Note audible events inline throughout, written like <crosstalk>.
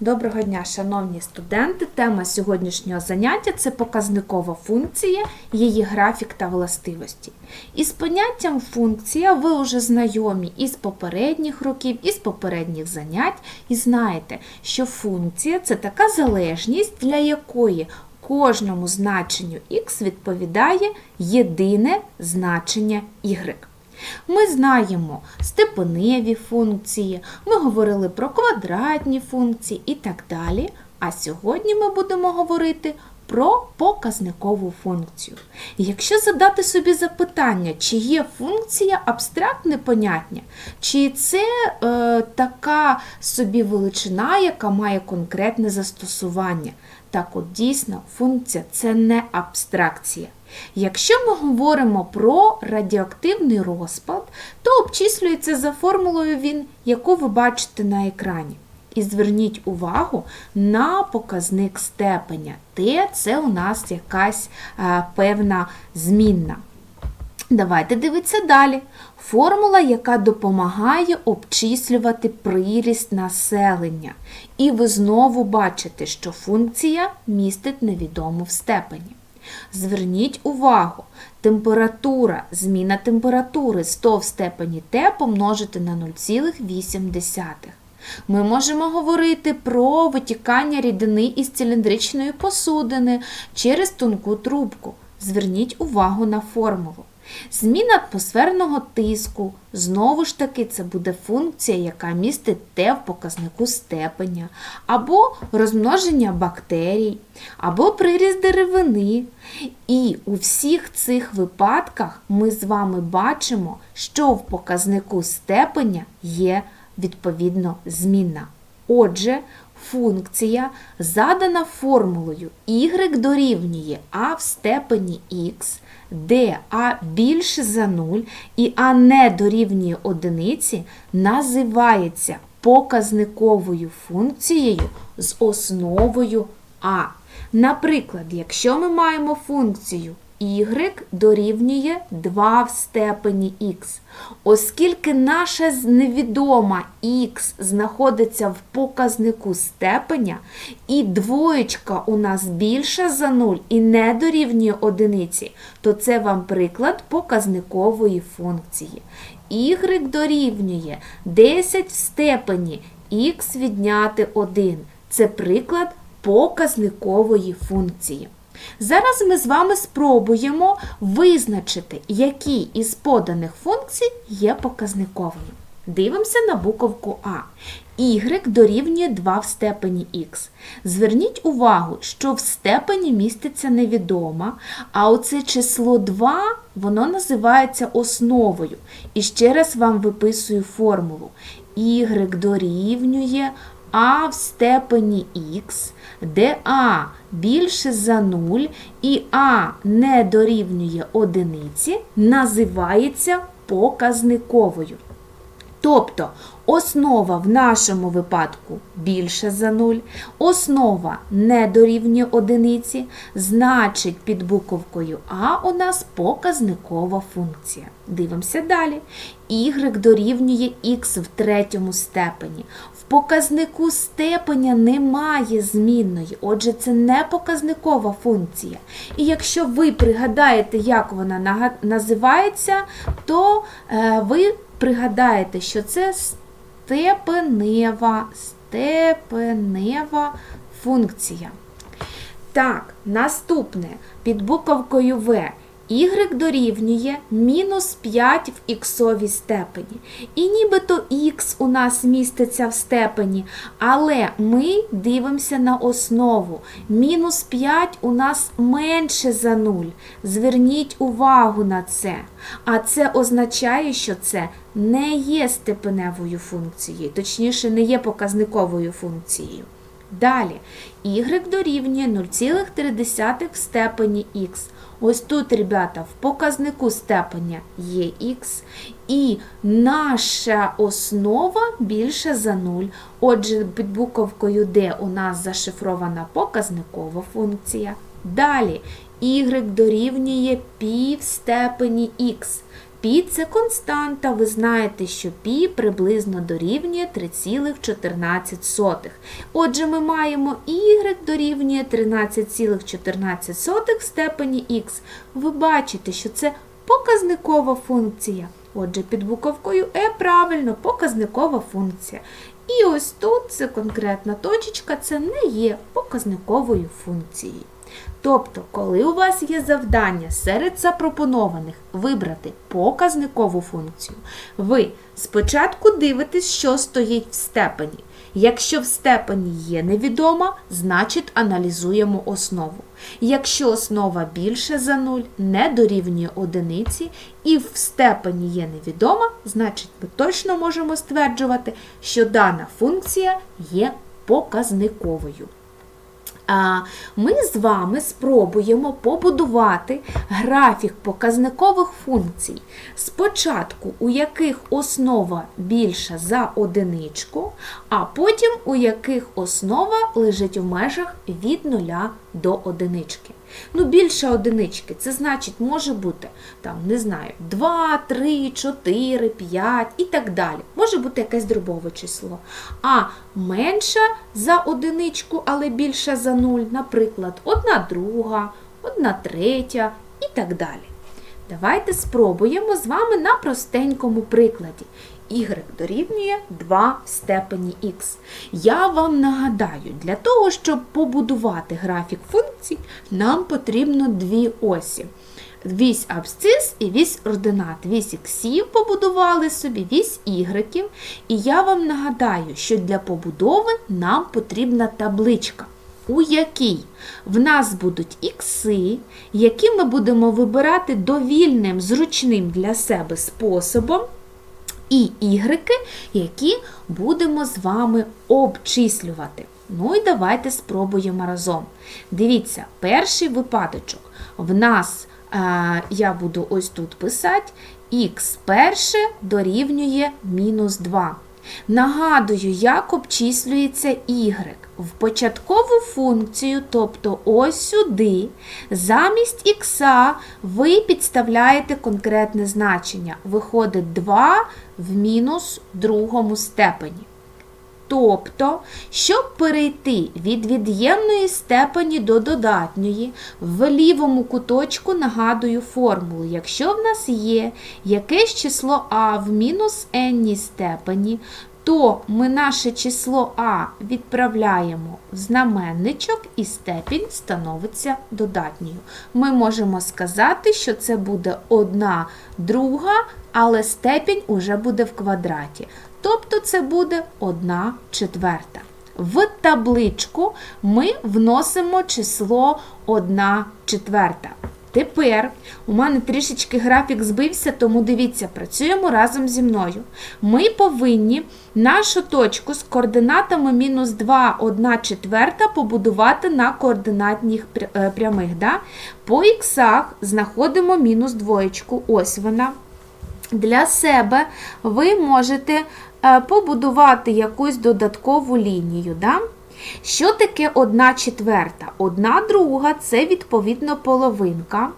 Доброго дня, шановні студенти! Тема сьогоднішнього заняття це показникова функція, її графік та властивості. Із поняттям функція ви вже знайомі із попередніх років, із попередніх занять, і знаєте, що функція це така залежність, для якої кожному значенню х відповідає єдине значення y. Ми знаємо степеневі функції, ми говорили про квадратні функції і так далі. А сьогодні ми будемо говорити про показникову функцію. Якщо задати собі запитання, чи є функція абстрактне поняття, чи це е, така собі величина, яка має конкретне застосування. Так от дійсно, функція це не абстракція. Якщо ми говоримо про радіоактивний розпад, то обчислюється за формулою він, яку ви бачите на екрані. І зверніть увагу на показник степеня. Т це у нас якась е, певна змінна. Давайте дивитися далі. Формула, яка допомагає обчислювати приріст населення. І ви знову бачите, що функція містить невідому в степені. Зверніть увагу, температура, зміна температури 100 в степені Т помножити на 0,8. Ми можемо говорити про витікання рідини із циліндричної посудини через тонку трубку. Зверніть увагу на формулу. Зміна атмосферного тиску, знову ж таки, це буде функція, яка містить Т в показнику степеня, або розмноження бактерій, або приріст деревини. І у всіх цих випадках ми з вами бачимо, що в показнику степеня є відповідно змінна. Отже, функція задана формулою y дорівнює а в степені х, де а більше за 0 і а не дорівнює одиниці, називається показниковою функцією з основою а. Наприклад, якщо ми маємо функцію y дорівнює 2 в степені х. Оскільки наша невідома х знаходиться в показнику степеня, і двоєчка у нас більша за 0 і не дорівнює одиниці, то це вам приклад показникової функції. y дорівнює 10 в степені х відняти 1. Це приклад показникової функції. Зараз ми з вами спробуємо визначити, які із поданих функцій є показниковими. Дивимося на буковку А. Y дорівнює 2 в степені х. Зверніть увагу, що в степені міститься невідома, а оце число 2 воно називається основою. І ще раз вам виписую формулу. Y дорівнює а в степені х, де а більше за 0 і а не дорівнює одиниці, називається показниковою. Тобто основа в нашому випадку більше за 0, основа не дорівнює одиниці, значить під буковкою А у нас показникова функція. Дивимося далі. Y дорівнює х в третьому степені. Показнику степеня немає змінної, отже, це не показникова функція. І якщо ви пригадаєте, як вона називається, то е, ви пригадаєте, що це степенева, степенева функція. Так, наступне під буковкою В. Y дорівнює мінус 5 в іксовій степені. І нібито х у нас міститься в степені, але ми дивимося на основу. Мінус 5 у нас менше за 0. Зверніть увагу на це. А це означає, що це не є степеневою функцією, точніше, не є показниковою функцією. Далі, y дорівнює 0,3 в степені х. Ось тут, ребята, в показнику степеня є х, і наша основа більша за 0. Отже, під буковкою D у нас зашифрована показникова функція. Далі y дорівнює пів степені х. Пі це константа. Ви знаєте, що пі приблизно дорівнює 3,14. Отже, ми маємо y дорівнює 13,14 в степені х. Ви бачите, що це показникова функція. Отже, під буковкою Е правильно показникова функція. І ось тут це конкретна точечка, це не є показниковою функцією. Тобто, коли у вас є завдання серед запропонованих вибрати показникову функцію, ви спочатку дивитесь, що стоїть в степені. Якщо в степені є невідома, значить аналізуємо основу. Якщо основа більше за 0, не дорівнює одиниці, і в степені є невідома, значить ми точно можемо стверджувати, що дана функція є показниковою. Ми з вами спробуємо побудувати графік показникових функцій. Спочатку, у яких основа більша за одиничку, а потім у яких основа лежить в межах від 0 до одинички. Ну, більше одинички, це значить може бути там, не знаю, 2, 3, 4, 5 і так далі. Може бути якесь дробове число. А менша за одиничку, але більша за 0, наприклад, 1 друга, 1 третя і так далі. Давайте спробуємо з вами на простенькому прикладі. Y дорівнює 2 в степені х. Я вам нагадаю, для того, щоб побудувати графік функцій, нам потрібно дві осі. Вісь абсцис і вісь ординат. Вісь іксів побудували собі, вісь ігреків. І я вам нагадаю, що для побудови нам потрібна табличка, у якій в нас будуть ікси, які ми будемо вибирати довільним, зручним для себе способом і ігрики, які будемо з вами обчислювати. Ну і давайте спробуємо разом. Дивіться, перший випадочок. В нас, е, я буду ось тут писати, х перше дорівнює мінус 2. Нагадую, як обчислюється y. В початкову функцію, тобто ось сюди, замість х ви підставляєте конкретне значення. Виходить 2 в мінус другому степені. Тобто, щоб перейти від від'ємної степені до додатньої, в лівому куточку нагадую формулу. Якщо в нас є якесь число а в мінус n степені, то ми наше число А відправляємо в знаменничок і степінь становиться додатньою. Ми можемо сказати, що це буде одна друга, але степінь уже буде в квадраті. Тобто це буде 1 четверта. В табличку ми вносимо число 1 четверта. Тепер у мене трішечки графік збився, тому дивіться, працюємо разом зі мною. Ми повинні нашу точку з координатами мінус 2, 1 четверта побудувати на координатних е, прямих. Да? По іксах знаходимо мінус двоєчку, ось вона. Для себе ви можете е, побудувати якусь додаткову лінію. Да? Що таке одна четверта? Одна друга це відповідно половинка.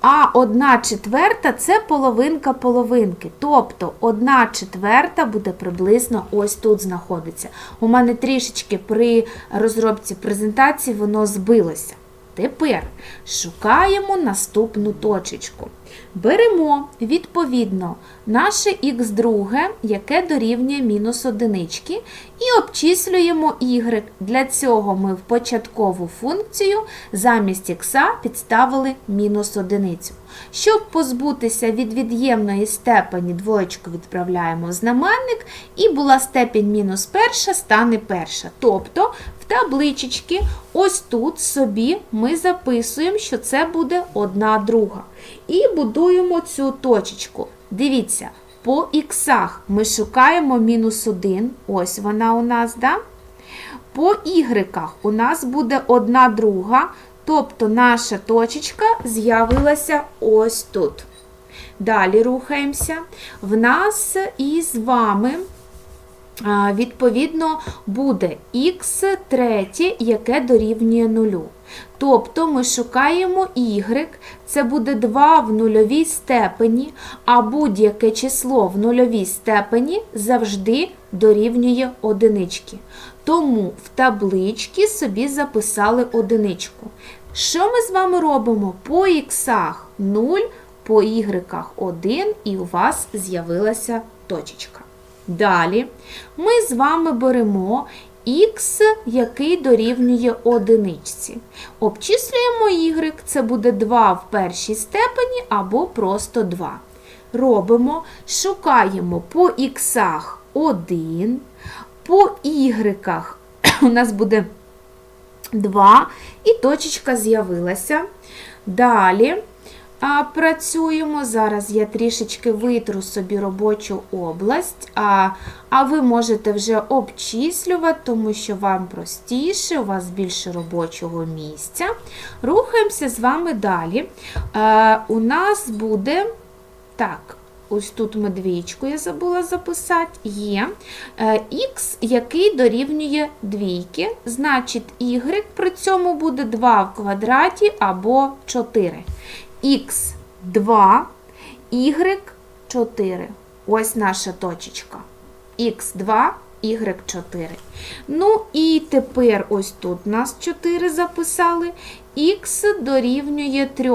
А одна четверта це половинка половинки. Тобто одна четверта буде приблизно ось тут знаходиться. У мене трішечки при розробці презентації воно збилося. Тепер шукаємо наступну точечку. Беремо, відповідно, наше х2, яке дорівнює мінус одинички, і обчислюємо y. Для цього ми в початкову функцію замість х підставили мінус одиницю. Щоб позбутися від від'ємної степені, двоєчку відправляємо в знаменник, і була степень мінус перша, стане перша. Тобто в табличечки ось тут собі ми записуємо, що це буде одна друга. І будуємо цю точечку. Дивіться, по іксах ми шукаємо мінус 1, ось вона у нас, да? По ігреках у нас буде одна друга, тобто наша точечка з'явилася ось тут. Далі рухаємося. В нас із вами відповідно, буде х третє, яке дорівнює нулю. Тобто ми шукаємо y, це буде 2 в нульовій степені, а будь-яке число в нульовій степені завжди дорівнює одинички. Тому в табличці собі записали одиничку. Що ми з вами робимо? По іксах 0, по y 1, і у вас з'явилася точечка. Далі ми з вами беремо х, який дорівнює одиничці. Обчислюємо y, це буде 2 в першій степені або просто 2. Робимо, шукаємо по х 1, по y <clears throat> у нас буде 2, і точечка з'явилася. Далі а, працюємо. Зараз я трішечки витру собі робочу область, а, а ви можете вже обчислювати, тому що вам простіше, у вас більше робочого місця. Рухаємося з вами далі. А, у нас буде так. Ось тут ми двічку я забула записати, є х, який дорівнює двійки, значить y при цьому буде 2 в квадраті або 4. х 2, y 4. Ось наша точечка. х2, y4. Ну і тепер ось тут нас 4 записали. х дорівнює 3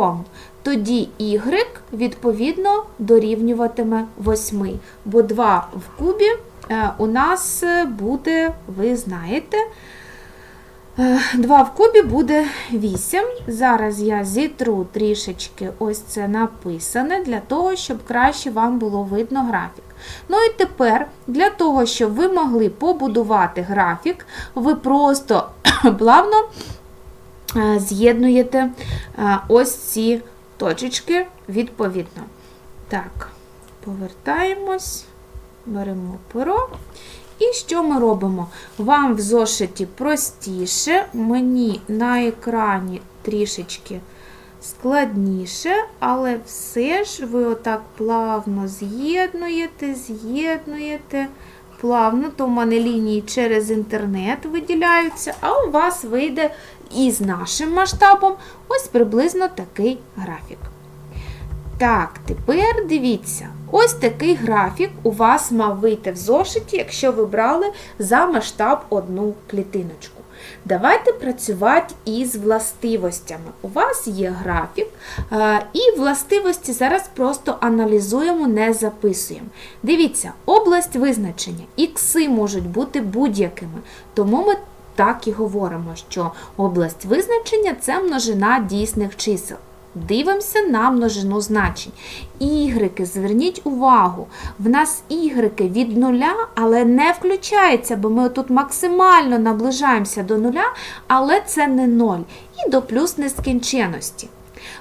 тоді y, відповідно, дорівнюватиме 8, бо 2 в кубі е, у нас буде, ви знаєте, 2 в кубі буде 8. Зараз я зітру трішечки ось це написане, для того, щоб краще вам було видно графік. Ну і тепер, для того, щоб ви могли побудувати графік, ви просто <coughs> плавно е, з'єднуєте е, ось ці точечки відповідно. Так, повертаємось, беремо перо. І що ми робимо? Вам в зошиті простіше, мені на екрані трішечки складніше, але все ж ви отак плавно з'єднуєте, з'єднуєте. Плавно, то в мене лінії через інтернет виділяються, а у вас вийде із нашим масштабом ось приблизно такий графік. Так, тепер дивіться, ось такий графік у вас мав вийти в зошиті, якщо ви брали за масштаб одну клітиночку. Давайте працювати із властивостями. У вас є графік, і властивості зараз просто аналізуємо, не записуємо. Дивіться, область визначення. Ікси можуть бути будь-якими, тому ми так і говоримо, що область визначення це множина дійсних чисел. Дивимося на множину значень. Ігрики, зверніть увагу, в нас ігрики від нуля, але не включається, бо ми тут максимально наближаємося до нуля, але це не ноль. І до плюс нескінченності.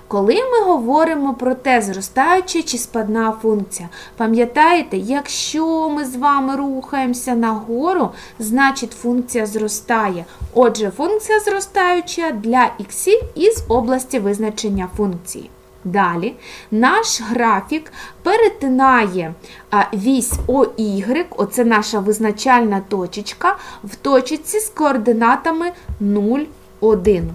Коли ми говоримо про те, зростаюча чи спадна функція, пам'ятаєте, якщо ми з вами рухаємося нагору, значить функція зростає. Отже, функція зростаюча для х із області визначення функції. Далі наш графік перетинає вісь ОY, оце наша визначальна точечка, в точці з координатами 0, 1.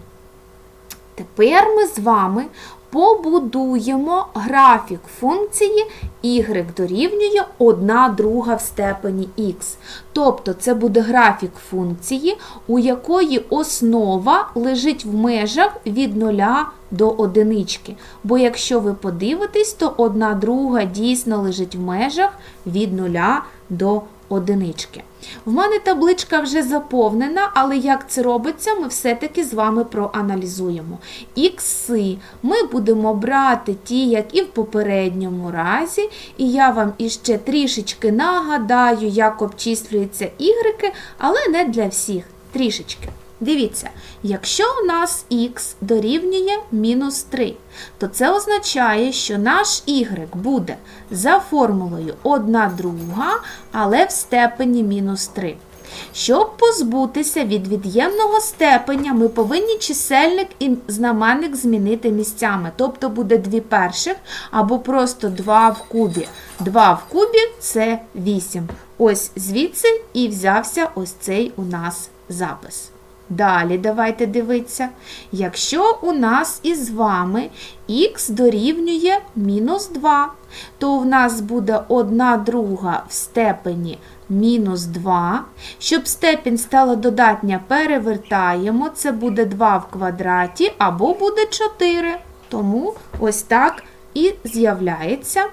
Тепер ми з вами побудуємо графік функції y дорівнює 1 друга в степені х. Тобто це буде графік функції, у якої основа лежить в межах від 0 до одинички. Бо якщо ви подивитесь, то 1 друга дійсно лежить в межах від 0 до одинички одинички. В мене табличка вже заповнена, але як це робиться, ми все-таки з вами проаналізуємо. Ікси ми будемо брати ті, як і в попередньому разі, і я вам іще трішечки нагадаю, як обчислюються ігрики, але не для всіх. Трішечки. Дивіться, якщо у нас х дорівнює мінус 3, то це означає, що наш y буде за формулою 1 друга, але в степені мінус 3. Щоб позбутися від від'ємного степеня, ми повинні чисельник і знаменник змінити місцями. Тобто буде 2 перших або просто 2 в кубі. 2 в кубі це 8. Ось звідси і взявся ось цей у нас запис. Далі давайте дивитися. Якщо у нас із вами х дорівнює мінус 2, то в нас буде 1 друга в степені мінус 2. Щоб степінь стала додатня, перевертаємо. Це буде 2 в квадраті або буде 4. Тому ось так і з'являється.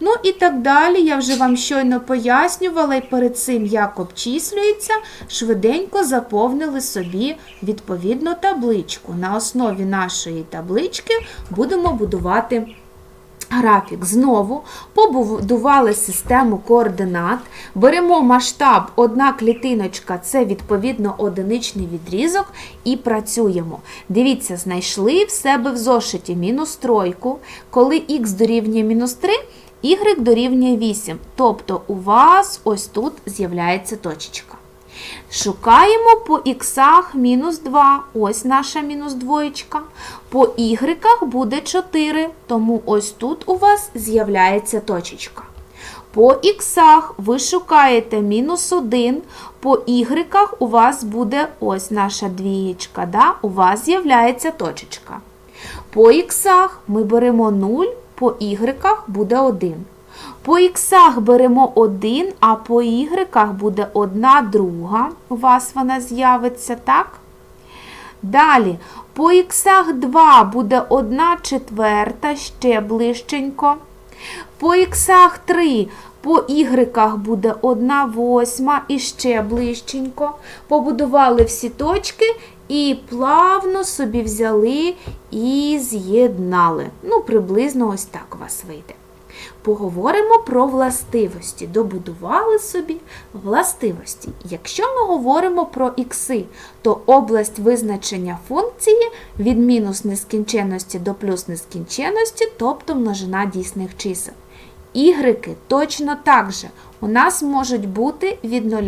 Ну і так далі, я вже вам щойно пояснювала, і перед цим як обчислюється, швиденько заповнили собі відповідну табличку. На основі нашої таблички будемо будувати. Графік знову побудували систему координат. Беремо масштаб, одна клітиночка це відповідно одиничний відрізок, і працюємо. Дивіться, знайшли в себе в зошиті мінус тройку. Коли х дорівнює мінус 3, y дорівнює 8. Тобто у вас ось тут з'являється точечка. Шукаємо по іксах мінус 2, ось наша мінус двоєчка. По ігреках буде 4, тому ось тут у вас з'являється точечка. По іксах ви шукаєте мінус 1, по ігреках у вас буде ось наша двієчка, да? у вас з'являється точечка. По іксах ми беремо 0, по ігреках буде 1. По іксах беремо 1, а по ігреках буде 1 друга. У вас вона з'явиться, так? Далі, по іксах 2 буде 1 четверта, ще ближченько. По іксах 3 по ігреках буде 1 восьма і ще ближченько. Побудували всі точки і плавно собі взяли і з'єднали. Ну, приблизно ось так у вас вийде. Поговоримо про властивості. Добудували собі властивості. Якщо ми говоримо про ікси, то область визначення функції від мінус нескінченності до плюс нескінченності, тобто множина дійсних чисел. Ігрики точно так же у нас можуть бути від 0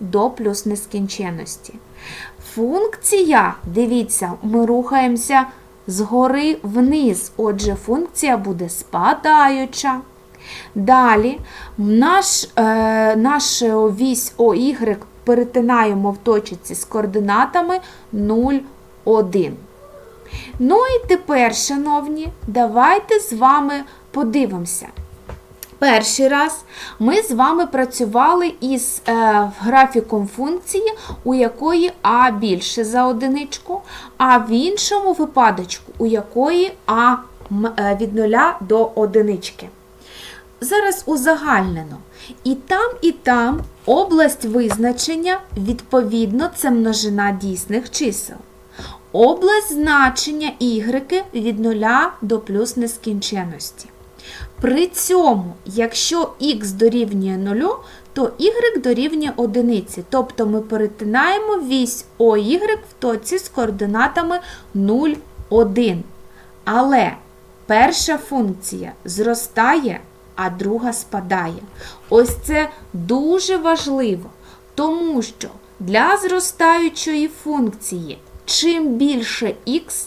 до плюс нескінченності. Функція, дивіться, ми рухаємося згори вниз, отже, функція буде спадаюча. Далі наш, е, нашу вісь ОY перетинаємо в точці з координатами 0, 1. Ну і тепер, шановні, давайте з вами подивимося. Перший раз ми з вами працювали із е, графіком функції, у якої А більше за одиничку, а в іншому випадочку, у якої А е, від 0 до одинички. Зараз узагальнено. І там, і там область визначення, відповідно, це множина дійсних чисел. Область значення y від 0 до плюс нескінченності. При цьому, якщо х дорівнює 0, то y дорівнює 1. Тобто ми перетинаємо вісь OY в точці з координатами 0, 1. Але перша функція зростає, а друга спадає. Ось це дуже важливо, тому що для зростаючої функції чим більше х,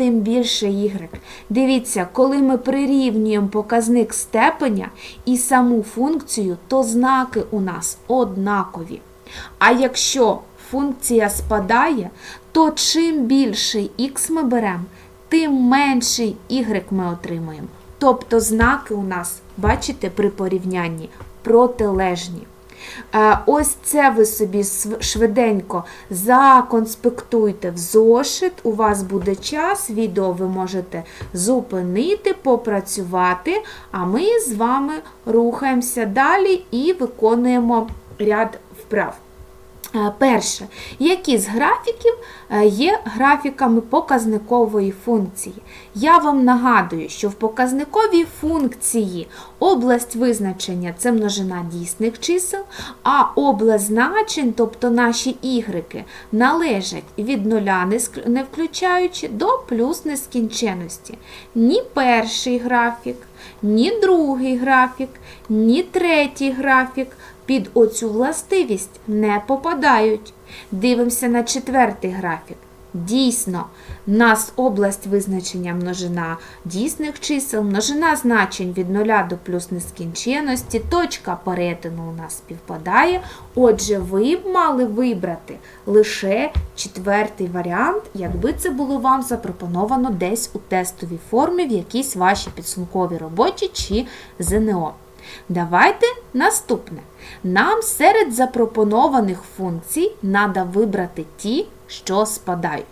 тим більше y. Дивіться, коли ми прирівнюємо показник степеня і саму функцію, то знаки у нас однакові. А якщо функція спадає, то чим більший х ми беремо, тим менший y ми отримуємо. Тобто знаки у нас, бачите, при порівнянні протилежні. Е, Ось це ви собі швиденько законспектуйте в зошит. У вас буде час, відео ви можете зупинити, попрацювати, а ми з вами рухаємося далі і виконуємо ряд вправ. Е, Перше, які з графіків е, є графіками показникової функції? Я вам нагадую, що в показниковій функції область визначення це множина дійсних чисел, а область значень, тобто наші ігреки, належать від нуля не включаючи до плюс нескінченності. Ні перший графік, ні другий графік, ні третій графік під оцю властивість не попадають. Дивимося на четвертий графік. Дійсно, нас область визначення множина дійсних чисел, множина значень від 0 до плюс нескінченності, точка перетину у нас співпадає. Отже, ви б мали вибрати лише четвертий варіант, якби це було вам запропоновано десь у тестовій формі в якійсь вашій підсумковій роботі чи ЗНО. Давайте наступне. Нам серед запропонованих функцій треба вибрати ті, що спадають.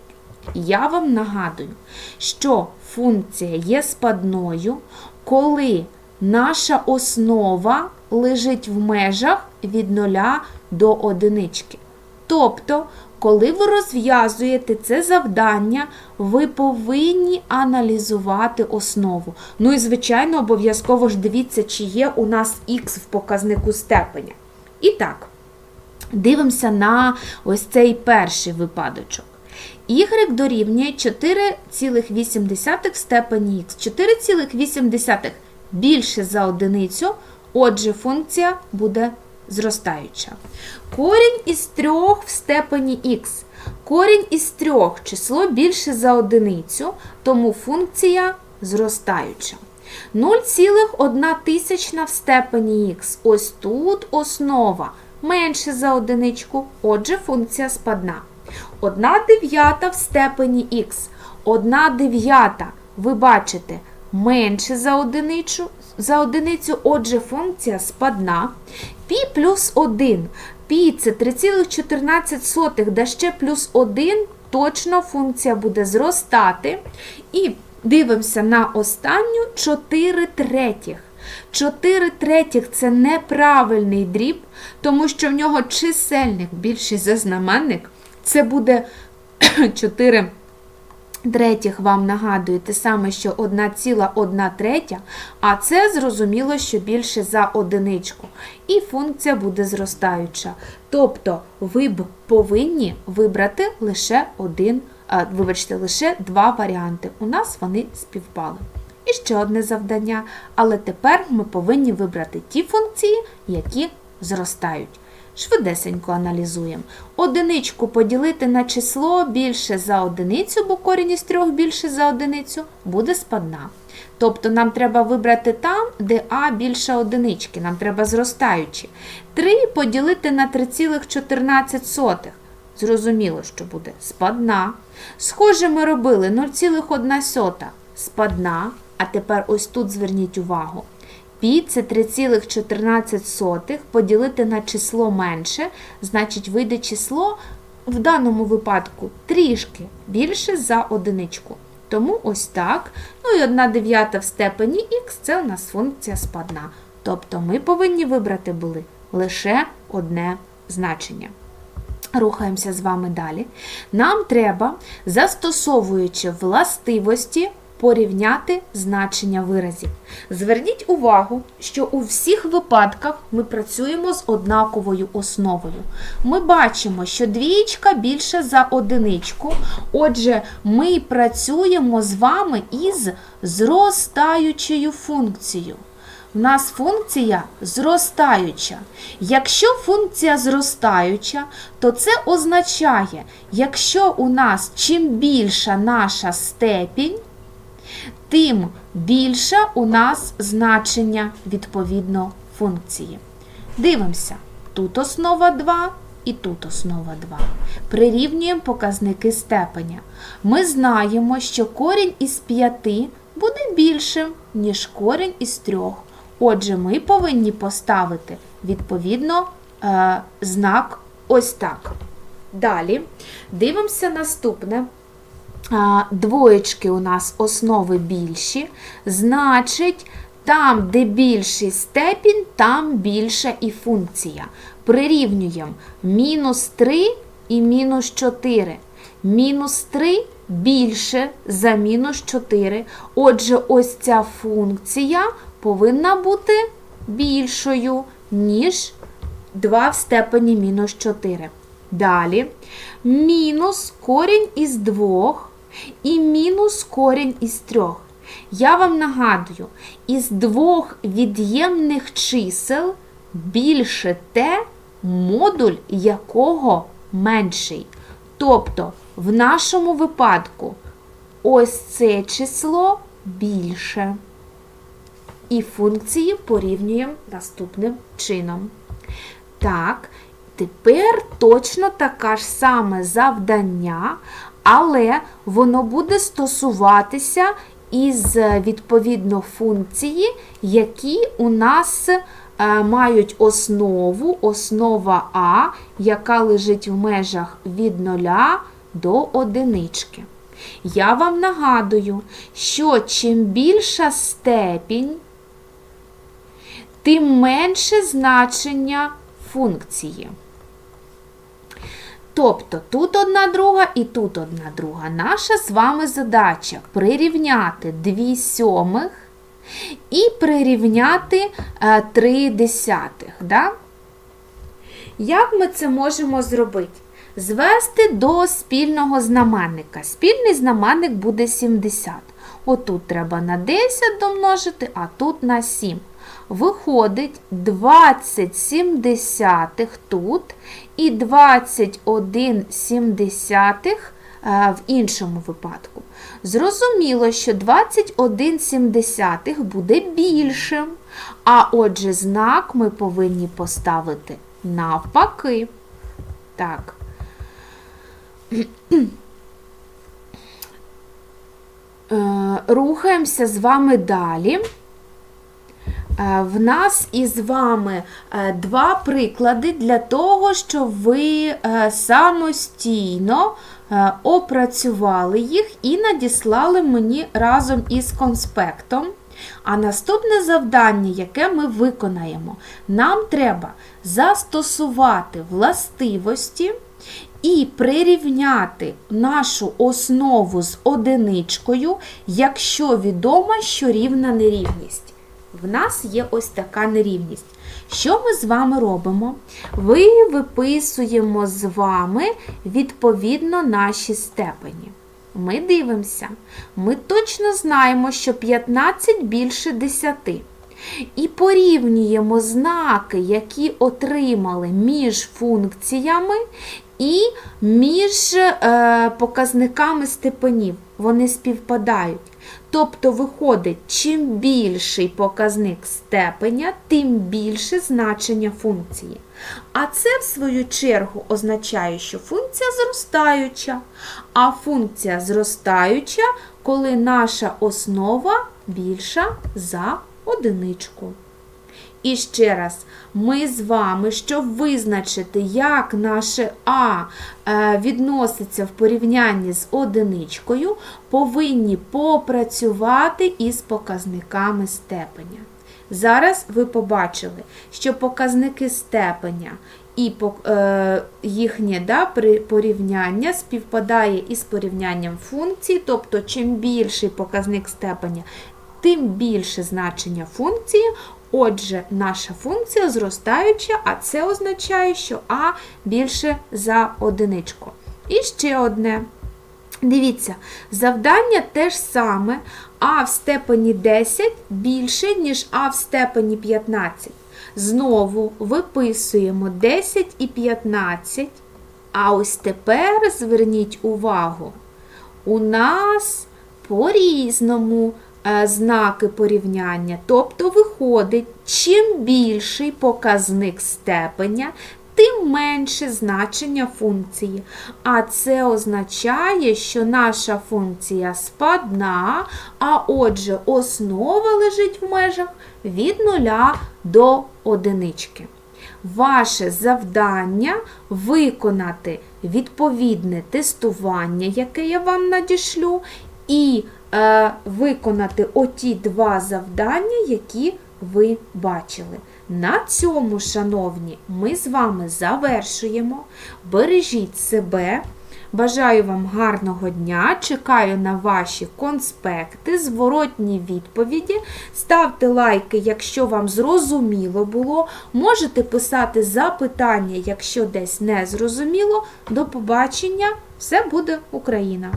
Я вам нагадую, що функція є спадною, коли наша основа лежить в межах від 0 до одинички. Тобто, коли ви розв'язуєте це завдання, ви повинні аналізувати основу. Ну і, звичайно, обов'язково ж дивіться, чи є у нас х в показнику степеня. І так, дивимося на ось цей перший випадочок. Y дорівнює 4,8 в степені х. 4,8 більше за одиницю, отже, функція буде зростаюча. Корінь із 3 в степені х. Корінь із 3 число більше за одиницю, тому функція зростаюча. 0,1 тисячна в степені х. Ось тут основа менше за одиничку, отже, функція спадна. 1 дев'ята в степені х. 1 дев'ята, ви бачите, менше за одиницю, за одиницю, отже, функція спадна. Пі плюс 1. Пі це 3,14, да ще плюс 1, точно функція буде зростати. І дивимося на останню 4 третіх. 4 третіх це неправильний дріб, тому що в нього чисельник більший за знаменник. Це буде <coughs> 4 третіх вам нагадую те саме, що 1,1 третя, а це зрозуміло, що більше за одиничку. І функція буде зростаюча. Тобто ви б повинні вибрати лише один, вибачте, лише два варіанти. У нас вони співпали. І ще одне завдання. Але тепер ми повинні вибрати ті функції, які зростають. Швидесенько аналізуємо. Одиничку поділити на число більше за одиницю, бо корінь із трьох більше за одиницю, буде спадна. Тобто нам треба вибрати там, де А більше одинички, нам треба зростаючі. 3 поділити на 3,14. Зрозуміло, що буде спадна. Схоже, ми робили 0,1 спадна, а тепер ось тут зверніть увагу. Пі це 3,14 поділити на число менше, значить вийде число в даному випадку трішки більше за одиничку. Тому ось так. Ну і 1 дев'ята в степені х це у нас функція спадна. Тобто ми повинні вибрати були лише одне значення. Рухаємося з вами далі. Нам треба, застосовуючи властивості, порівняти значення виразів. Зверніть увагу, що у всіх випадках ми працюємо з однаковою основою. Ми бачимо, що двієчка більше за одиничку. Отже, ми працюємо з вами із зростаючою функцією. У нас функція зростаюча. Якщо функція зростаюча, то це означає, якщо у нас чим більша наша степінь, тим більше у нас значення відповідно функції. Дивимося, тут основа 2 і тут основа 2. Прирівнюємо показники степеня. Ми знаємо, що корінь із 5 буде більшим, ніж корінь із 3. Отже, ми повинні поставити відповідно е, знак ось так. Далі дивимося наступне. Двоєчки у нас основи більші, значить, там, де більший степінь, там більша і функція. Прирівнюємо мінус 3 і мінус 4. Мінус 3 більше за мінус 4. Отже, ось ця функція повинна бути більшою, ніж 2 в степені мінус 4. Далі мінус корінь із 2 і мінус корінь із 3. Я вам нагадую, із двох від'ємних чисел більше те, модуль якого менший. Тобто, в нашому випадку ось це число більше. І функції порівнюємо наступним чином. Так, тепер точно таке ж саме завдання, але воно буде стосуватися із е, відповідно функції, які у нас е, мають основу, основа А, яка лежить в межах від 0 до одинички. Я вам нагадую, що чим більша степінь, тим менше значення функції. Тобто тут одна друга і тут одна друга. Наша з вами задача прирівняти 2 сьомих і прирівняти е, 3 десятих. Да? Як ми це можемо зробити? Звести до спільного знаменника. Спільний знаменник буде 70. Отут треба на 10 домножити, а тут на 7. Виходить 20 сімдесятих тут і 21 сімдесятих е, в іншому випадку. Зрозуміло, що 21 сімдесятих буде більшим, а отже знак ми повинні поставити навпаки. Так. Е, Рухаємося з вами далі. Е, В нас із вами е, два приклади для того, щоб ви е, самостійно опрацювали їх і надіслали мені разом із конспектом. А наступне завдання, яке ми виконаємо, нам треба застосувати властивості і прирівняти нашу основу з одиничкою, якщо відомо, що рівна нерівність. В нас є ось така нерівність. Що ми з вами робимо? Ви виписуємо з вами відповідно наші степені. Ми дивимося. Ми точно знаємо, що 15 більше 10. І порівнюємо знаки, які отримали між функціями і між е, показниками степенів. Вони співпадають. Тобто, виходить, чим більший показник степеня, тим більше значення функції. А це, в свою чергу, означає, що функція зростаюча. А функція зростаюча, коли наша основа більша за одиничку. І ще раз, ми з вами, щоб визначити, як наше А е, відноситься в порівнянні з одиничкою, повинні попрацювати із показниками степеня. Зараз ви побачили, що показники степеня і е, їхнє да, порівняння співпадає із порівнянням функцій, тобто, чим більший показник степеня, тим більше значення функції. Отже, наша функція зростаюча, а це означає, що А більше за одиничку. І ще одне. Дивіться, завдання те ж саме, А в степені 10 більше, ніж А в степені 15. Знову виписуємо 10 і 15. А ось тепер зверніть увагу, у нас по-різному знаки порівняння. Тобто, виходить, чим більший показник степеня, тим менше значення функції. А це означає, що наша функція спадна, а отже, основа лежить в межах від 0 до одинички. Ваше завдання виконати відповідне тестування, яке я вам надішлю, і е, виконати оті два завдання, які ви бачили. На цьому, шановні, ми з вами завершуємо. Бережіть себе. Бажаю вам гарного дня, чекаю на ваші конспекти, зворотні відповіді. Ставте лайки, якщо вам зрозуміло було. Можете писати запитання, якщо десь не зрозуміло. До побачення! Все буде Україна!